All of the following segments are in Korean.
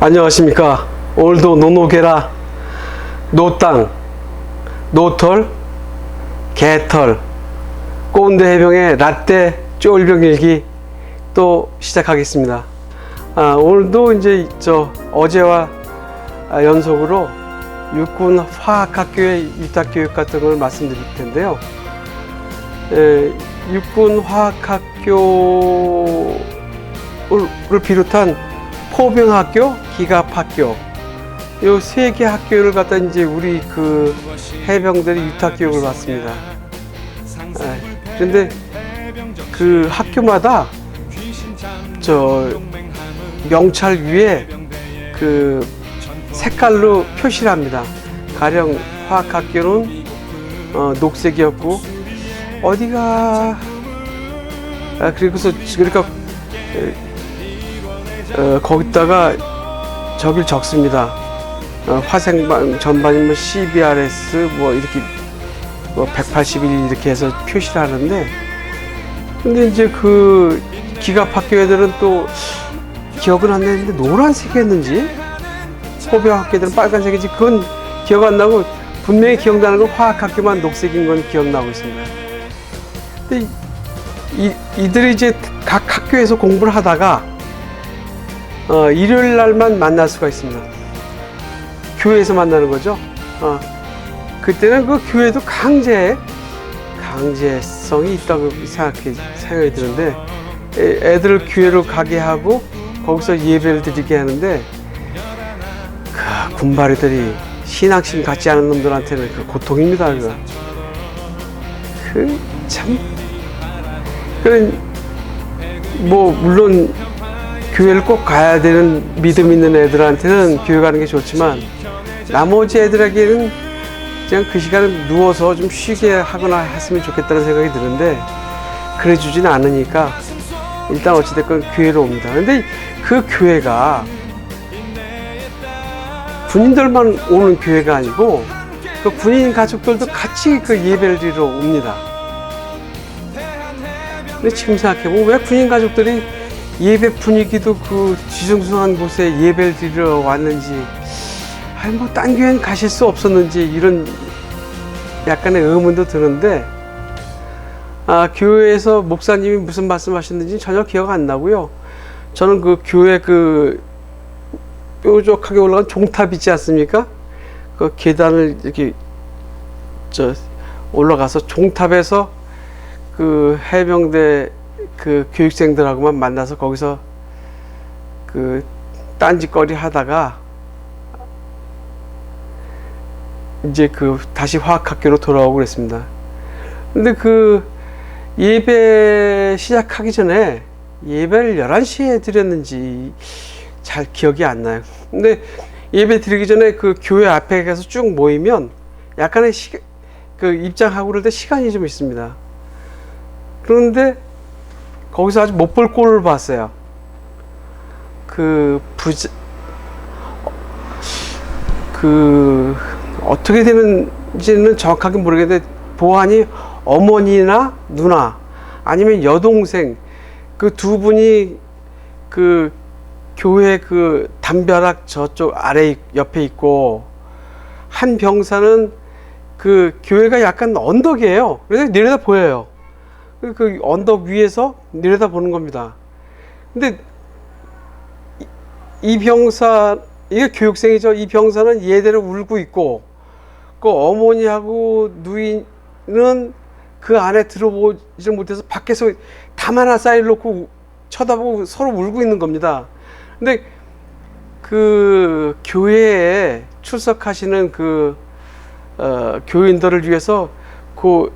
안녕하십니까. 오늘도 노노게라, 노땅, 노털, 개털, 꼰대 해병의 라떼 쫄병 일기 또 시작하겠습니다. 아, 오늘도 이제 저 어제와 아, 연속으로 육군 화학학교의 위탁교육 같은 걸 말씀드릴 텐데요. 에, 육군 화학학교를 비롯한 포병학교, 기갑학교, 요세개 학교를 갖다 이제 우리 그 해병들이 위탁 교육을 받습니다. 아, 그런데 그 학교마다 저 명찰 위에 그 색깔로 표시를 합니다. 가령 화학학교는 어, 녹색이었고 어디가 아, 그리고서 그러니까 어, 거기다가 저길 적습니다. 어, 화생방 전반이면 CBRS 뭐 이렇게 뭐 181 이렇게 해서 표시를 하는데 근데 이제 그 기갑 학교 애들은 또 기억은 안 나는데 노란색이었는지 소병 학교들은 빨간색이지 그건 기억 안 나고 분명히 기억나는 건 화학 학교만 녹색인 건 기억나고 있습니다. 근데 이, 이들이 이제 각 학교에서 공부를 하다가 어, 일요일 날만 만날 수가 있습니다. 교회에서 만나는 거죠. 어, 그때는 그 교회도 강제, 강제성이 있다고 생각해, 생각이 드는데, 애- 애들을 교회로 가게 하고, 거기서 예배를 드리게 하는데, 그 군바리들이 신앙심 갖지 않은 놈들한테는 그 고통입니다, 그거. 그, 참. 그, 뭐, 물론, 교회를 꼭 가야 되는 믿음 있는 애들한테는 교회 가는 게 좋지만 나머지 애들에게는 그냥 그 시간에 누워서 좀 쉬게 하거나 했으면 좋겠다는 생각이 드는데 그래 주진 않으니까 일단 어찌됐건 교회로 옵니다. 근데 그 교회가 군인들만 오는 교회가 아니고 그 군인 가족들도 같이 그 예배를 드리러 옵니다. 근데 지금 생각해보면 왜 군인 가족들이 예배 분위기도 그 뒤숭숭한 곳에 예배를 드리러 왔는지 아니 뭐딴 교회는 가실 수 없었는지 이런 약간의 의문도 드는데 아 교회에서 목사님이 무슨 말씀하셨는지 전혀 기억 안 나고요. 저는 그 교회 그 뾰족하게 올라간 종탑 있지 않습니까? 그 계단을 이렇게 저 올라가서 종탑에서 그 해병대 그 교육생들하고만 만나서 거기서 그 딴짓거리 하다가 이제 그 다시 화학학교로 돌아오고 그랬습니다. 근데 그 예배 시작하기 전에 예배를 11시에 드렸는지 잘 기억이 안 나요. 근데 예배 드리기 전에 그 교회 앞에 가서 쭉 모이면 약간의 시, 그 입장하고 그럴 때 시간이 좀 있습니다. 그런데 거기서 아주 못볼 꼴을 봤어요. 그 부자 그 어떻게 되는지는 정확하게 모르겠는데 보안이 어머니나 누나 아니면 여동생 그 두 분이 그 교회 그 담벼락 저쪽 아래 옆에 있고 한 병사는 그 교회가 약간 언덕이에요. 그래서 내려다 보여요. 그- 그 언덕 위에서 내려다 보는 겁니다. 근데 이- 이 병사 이게 교육생이죠. 이 병사는 예대로 울고 있고 그 어머니하고 누이는 그 안에 들어보지 못해서 밖에서 담 하나 쌓여 놓고 쳐다보고 서로 울고 있는 겁니다. 근데 그 교회에 출석하시는 그 어, 교인들을 위해서 그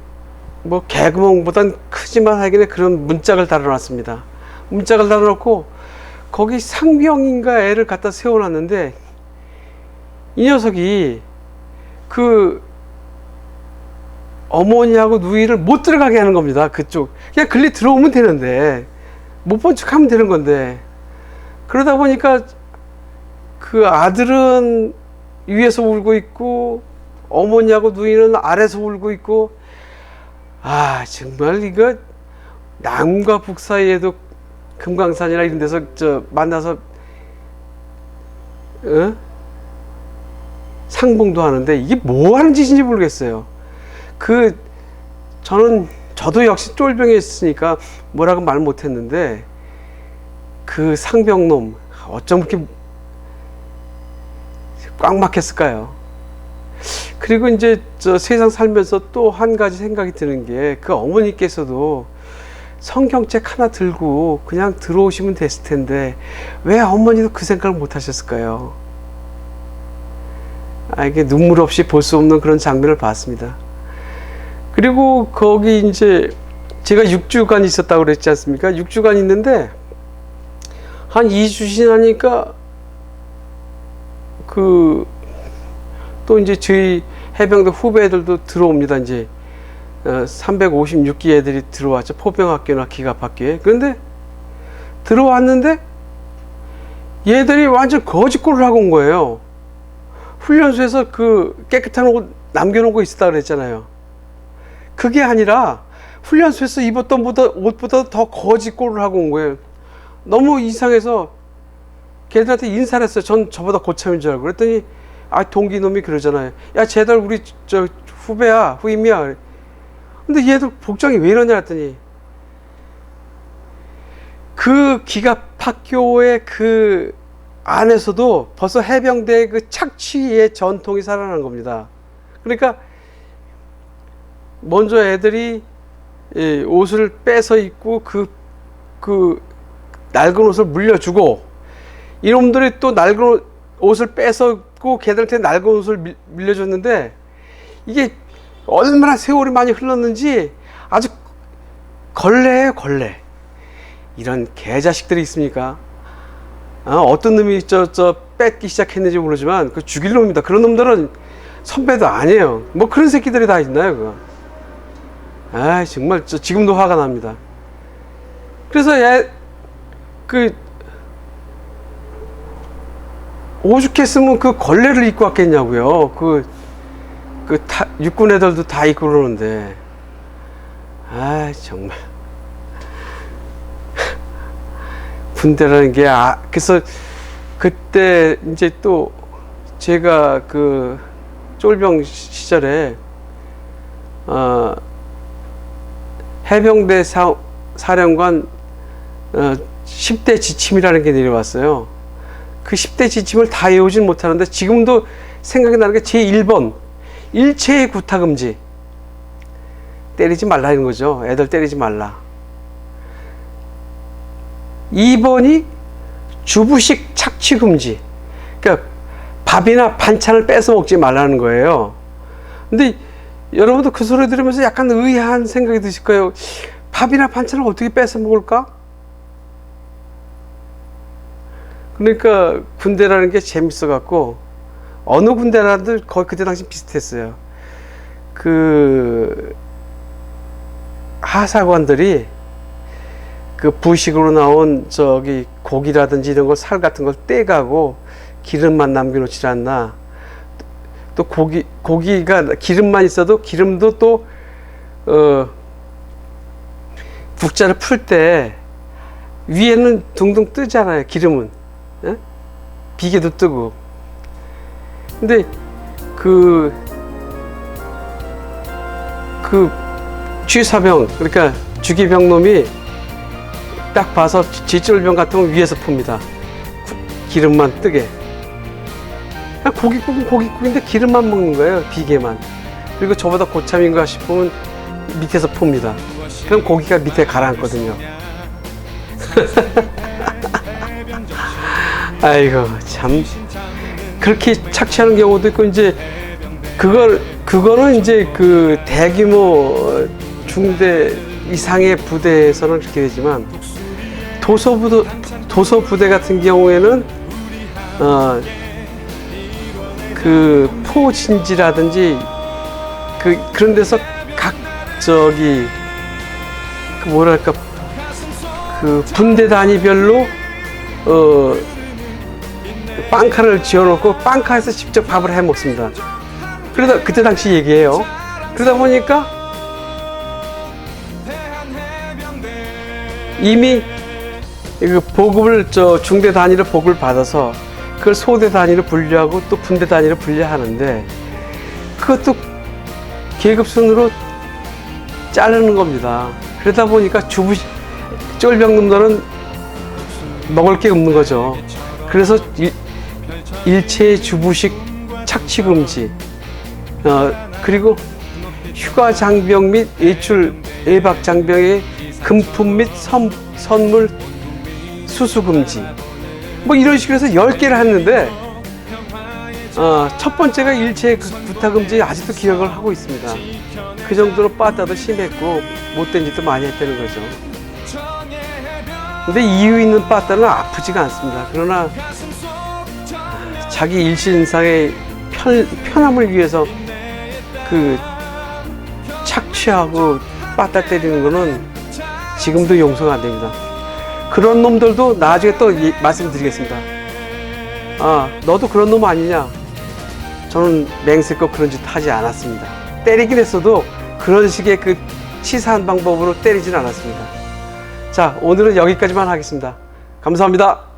뭐 개구멍보단 크지만 하긴 그런 문짝을 달아놨습니다. 문짝을 달아놓고 거기 상병인가 애를 갖다 세워놨는데 이 녀석이 그 어머니하고 누이를 못 들어가게 하는 겁니다. 그쪽 그냥 글리 들어오면 되는데 못 본 척 하면 되는 건데 그러다 보니까 그 아들은 위에서 울고 있고 어머니하고 누이는 아래서 울고 있고 아 정말 이거 남과 북 사이에도 금강산이나 이런 데서 저 만나서 어? 상봉도 하는데 이게 뭐 하는 짓인지 모르겠어요. 그 저는 저도 역시 쫄병에 있으니까 뭐라고 말 못했는데 그 상병놈 어쩜 그렇게 꽉 막혔을까요? 그리고 이제 저 세상 살면서 또 한 가지 생각이 드는 게 그 어머니께서도 성경책 하나 들고 그냥 들어오시면 됐을 텐데 왜 어머니도 그 생각을 못 하셨을까요? 아, 이게 눈물 없이 볼 수 없는 그런 장면을 봤습니다. 그리고 거기 이제 제가 6주간 있었다고 그랬지 않습니까? 6주간 있는데 한 2주 지나니까 그 또 이제 저희 해병대 후배들도 들어옵니다. 이제 356기 애들이 들어왔죠. 포병학교나 기갑학교에. 그런데 들어왔는데 얘들이 완전 거짓골을 하고 온 거예요. 훈련소에서 그 깨끗한 옷 남겨놓은 거 있었다 그랬잖아요. 그게 아니라 훈련소에서 입었던 보다, 옷보다 더 거짓골을 하고 온 거예요. 너무 이상해서 걔들한테 인사를 했어요. 전 저보다 고참인 줄 알고. 그랬더니 아 동기 놈이 그러잖아요. 야 쟤들 우리 저 후배야 후임이야. 근데 얘들 복장이 왜 이러냐 했더니 그 기갑 학교의 그 안에서도 벌써 해병대 그 착취의 전통이 살아난 겁니다. 그러니까 먼저 애들이 이 옷을 빼서 입고 그, 그 낡은 옷을 물려주고 이놈들이 또 낡은 옷- 옷을 빼서 입고 걔들한테 낡은 옷을 밀- 밀려줬는데 이게 얼마나 세월이 많이 흘렀는지 아주 걸레예요 걸레. 이런 개자식들이 있습니까? 어, 떤 놈이 저, 저 뺏기 시작했는지 모르지만 그 죽일 놈입니다. 그런 놈들은 선배도 아니에요. 뭐 그런 새끼들이 다 있나요 그거? 아 정말 저 지금도 화가 납니다. 그래서 얘 그 오죽했으면 그 걸레를 입고 왔겠냐고요. 그그 타, 육군 애들도 다 입고 그러는데. 아 정말. 군대라는 게 아, 그래서 그때 이제 또 제가 그 쫄병 시절에 어, 해병대 사, 사령관 어, 10대 지침이라는 게 내려왔어요. 그 10대 지침을 다 외우진 못하는데 지금도 생각이 나는 게 제1번 일체의 구타 금지 때리지 말라는 거죠. 애들 때리지 말라. 2번이 주부식 착취 금지. 그러니까 밥이나 반찬을 뺏어 먹지 말라는 거예요. 근데 여러분도 그 소리 들으면서 약간 의아한 생각이 드실 거예요. 밥이나 반찬을 어떻게 뺏어 먹을까? 그러니까 군대라는 게 재밌어 갖고 어느 군대라도 거의 그때 당시 비슷했어요. 그 하사관들이 그 부식으로 나온 저기 고기라든지 이런 거살 같은 걸 떼가고 기름만 남겨놓지 않나. 또 고기 고기가 기름만 있어도 기름도 또 어, 국자를 풀 때 위에는 둥둥 뜨잖아요. 기름은 예? 비계도 뜨고. 근데 그, 그 취사병, 그러니까 주기병 놈이 딱 봐서 지쫄병 같은 거 위에서 풉니다. 구- 기름만 뜨게. 그냥 고깃국은 고깃국인데 기름만 먹는 거예요. 비계만. 그리고 저보다 고참인가 싶으면 밑에서 풉니다. 그럼 고기가 밑에 가라앉거든요. 아이고, 참. 그렇게 착취하는 경우도 있고 이제 그걸 그거는 이제 그 대규모 중대 이상의 부대에서는 그렇게 되지만 도서 부대 도서 부대 같은 경우에는 어 그 포진지라든지 그 그런 데서 각 저기 그 뭐랄까 그 분대 단위별로 어 빵카를 지어놓고 빵카에서 직접 밥을 해 먹습니다. 그러다 그때 당시 얘기예요. 그러다 보니까 이미 그 보급을 저 중대 단위로 보급을 받아서 그걸 소대 단위로 분류하고 또 분대 단위로 분류하는데 그것도 계급순으로 자르는 겁니다. 그러다 보니까 주부 쫄병 놈들은 먹을 게 없는 거죠. 그래서 일, 일체 주부식 착취 금지, 어, 그리고 휴가 장병 및 외출 외박 장병의 금품 및 선, 선물 수수 금지. 뭐 이런 식으로 해서 10개를 했는데 어, 첫 번째가 일체 그 구타 금지 아직도 기억을 하고 있습니다. 그 정도로 빠따도 심했고 못된 짓도 많이 했다는 거죠. 근데 이유 있는 빠따는 아프지가 않습니다. 그러나 자기 일신상의 편, 편함을 위해서 그 착취하고 빠따 때리는 거는 지금도 용서가 안 됩니다. 그런 놈들도 나중에 또 이- 말씀드리겠습니다. 아, 너도 그런 놈 아니냐? 저는 맹세껏 그런 짓 하지 않았습니다. 때리긴 했어도 그런 식의 그 치사한 방법으로 때리진 않았습니다. 자, 오늘은 여기까지만 하겠습니다. 감사합니다.